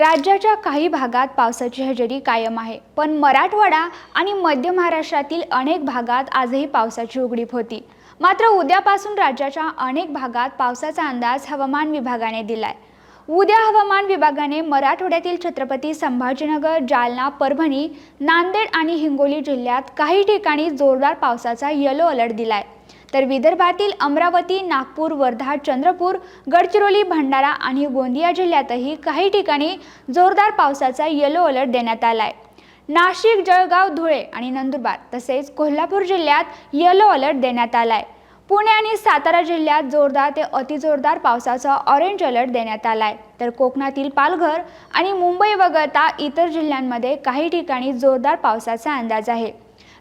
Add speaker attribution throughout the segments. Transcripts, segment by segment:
Speaker 1: राज्याच्या काही भागात पावसाची हजेरी कायम आहे. पण मराठवाडा आणि मध्य महाराष्ट्रातील अनेक भागात आजही पावसाची उघडीप होती. मात्र उद्यापासून राज्याच्या अनेक भागात पावसाचा अंदाज हवामान विभागाने दिलाय. उद्या हवामान विभागाने मराठवाड्यातील छत्रपती संभाजीनगर जालना परभणी नांदेड आणि हिंगोली जिल्ह्यात काही ठिकाणी जोरदार पावसाचा येलो अलर्ट दिलाय. तर विदर्भातील अमरावती नागपूर वर्धा चंद्रपूर गडचिरोली भंडारा आणि गोंदिया जिल्ह्यातही काही ठिकाणी जोरदार पावसाचा येलो अलर्ट देण्यात आलाय. नाशिक जळगाव धुळे आणि नंदुरबार तसेच कोल्हापूर जिल्ह्यात येलो अलर्ट देण्यात आलाय. पुणे आणि सातारा जिल्ह्यात जोरदार ते अतिजोरदार पावसाचा ऑरेंज अलर्ट देण्यात आलाय. तर कोकणातील पालघर आणि मुंबई वगळता इतर जिल्ह्यांमध्ये काही ठिकाणी जोरदार पावसाचा अंदाज आहे.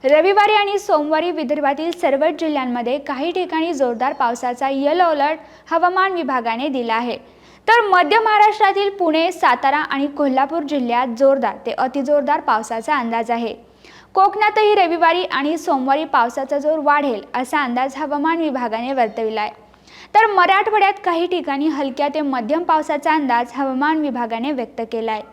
Speaker 1: रविवारी आणि सोमवारी विदर्भातील सर्वच जिल्ह्यांमध्ये काही ठिकाणी जोरदार पावसाचा येलो अलर्ट हवामान विभागाने दिला आहे. तर मध्य महाराष्ट्रातील पुणे सातारा आणि कोल्हापूर जिल्ह्यात जोरदार ते अतिजोरदार पावसाचा अंदाज आहे. कोकणातही रविवारी आणि सोमवारी पावसाचा जोर वाढेल असा अंदाज हवामान विभागाने वर्तविला आहे. तर मराठवाड्यात काही ठिकाणी हलक्या ते मध्यम पावसाचा अंदाज हवामान विभागाने व्यक्त केला आहे.